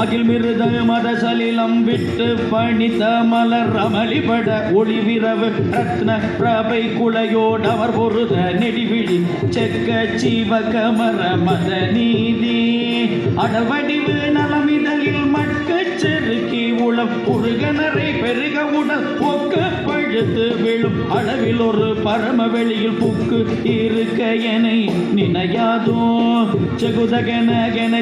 அகில் மிருத மத சலிலம் விட்டு பணித்த மலர் அமளிபட ஒளிவிரவு ரத்ன பிரபை குளையோடவர் பொருத நெடிவிழி செக்க ஜீவ கமர மத நீதி. அடவடிவு நலமிதலில் மட்கச் செருக்கி உருகனரை பெருக உடல் ஒக்க பழுத்து விழும். அளவில் ஒரு பரம வெளியில் புக்கு இருக்க என நினையாதோ. ஜகுதகன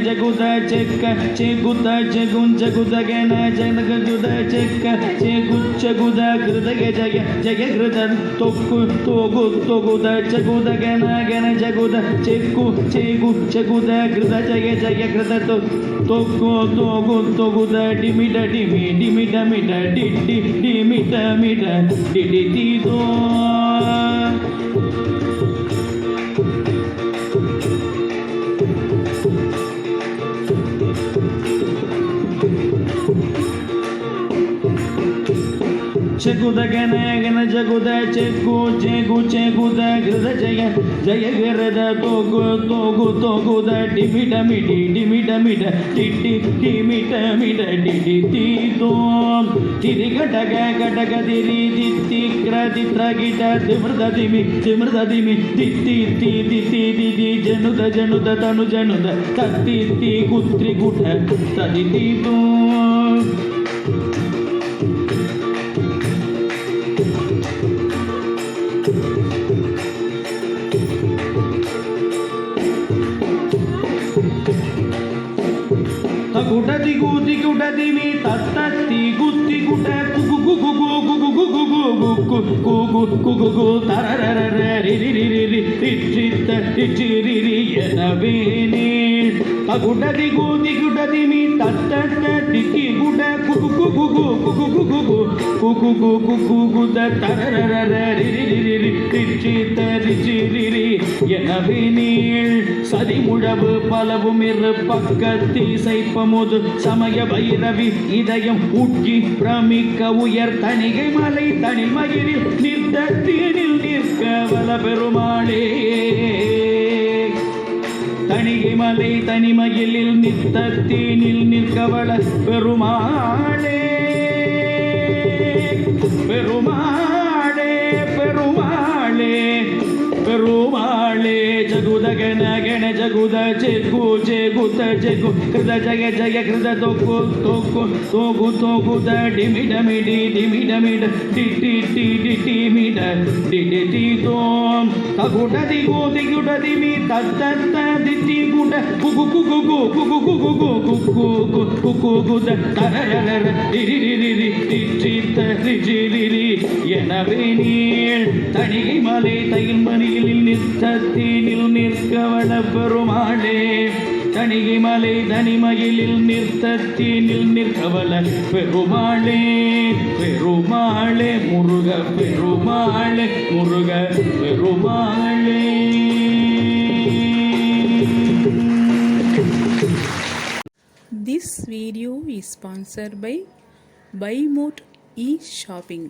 ஜகுத செக்க செகுத ஜெகுன் ஜகுதகன ஜனகுத செக்க செகு ஜகுத கிருதய ஜய ஜய கிருத தொக்கு தொகு தொகுத ஜகுதகன ஜகுத செக்கு செகு ஜகுத கிருத ஜய ஜய கிருத தொக்கு தொகு தொகுத டிமிட டிமிட ಡಿಮಿಡ ಮಿಡ ಡಿಡ್ಡಿ ಡಿಮಿಟ ಮಿಡ ಡಿಡಿ ತೀದೋ चकुदगनगन जगुदय चेकु चेकु चेकुदय हृद जय जय हृद तोगु तोगु तोगुद डिमि, डमि, डि, डिमि, डमि, ड टिटि टिमि टमि ड डिडि ति दो। तिरि घटग घटग तिरि दिति क्रति त्रगिट तिमृत दिमि तिमृत दिमि दिति ति दिति दिदि जनुद जनुद तनु जनुद तत्ति ति, कुत्रि कुट तदि दो తత్తి కూతికుటది మీ తత్తి గుత్తి కుట కుగు గుగు గుగు గుగు గుగు కుగు కుగు తరరరరి ఇచ్చిత ఇచ్చిరి ఎనవేనే అగుటది కూతికుటది మీ తత్తి కుట కుగు కుగు కుగు కుగు కుగు కుగు కుగు తరరరరి ఇచ్చిత ఇచ్చిరి எனவே நீள் சதிமுழவு பலவும் இரு பக்கத்தி சைப்பமுது சமய பைரவி இதயம் ஊற்றி பிரமிக்க உயர் தணிகை மலை தனில் மகிழில் நிற்க தீனில் நிற்க வல பெருமாளே. தணிகை மலை தனிமயிலில் நித்த தீனில் நிற்கவள பெருமாளே பெருமாளே. ಜಗುದ ಗಣ ಗಣ ಜಗುದ ಚೆಗು ಜೆಗುತ ಜಗು ಕೃತ ಜಗ ಜಗ ಕೃತ ತೊಕ್ಕು ತೊಕ್ಕು ತೋಗು ತೋಗುದ ಡಿಮಿಡ ಮಿಡಿ ಡಿಮಿಡ ಮಿಡ ಟಿಟಿ ಟಿ ಡಿಟಿ ಮಿಡ ಡಿಡಿ ಟಿ ತೋಂ ತಗುಟ ದಿಗು ದಿಗುಟ ದಿಮಿ ತತ್ತ ದಿಟ್ಟಿ ಗುಟ ಕುಗು ಕುಗು ಕು ಕುಗು ಕುಗು ಕು ಕುಕ್ಕು ಕುಕ್ಕು ಗುದ ತರರರ ಡಿರಿರಿರಿ ಟಿಚಿತ ರಿಜಿರಿರಿ எனவே நீள் தணிகை மலை தயிர் மணியில் நித்தத்தினில் நிற்கத்தீனில் நிற்கவள பெருமாளே தணிகை மலை தனிமயிலில் நிற்கத்தீனில் நிற்கவள பெருமாளே பெருமாளே முருக பெருமாளே முருக பெருமாளே This video is sponsored by Buy More e-shopping.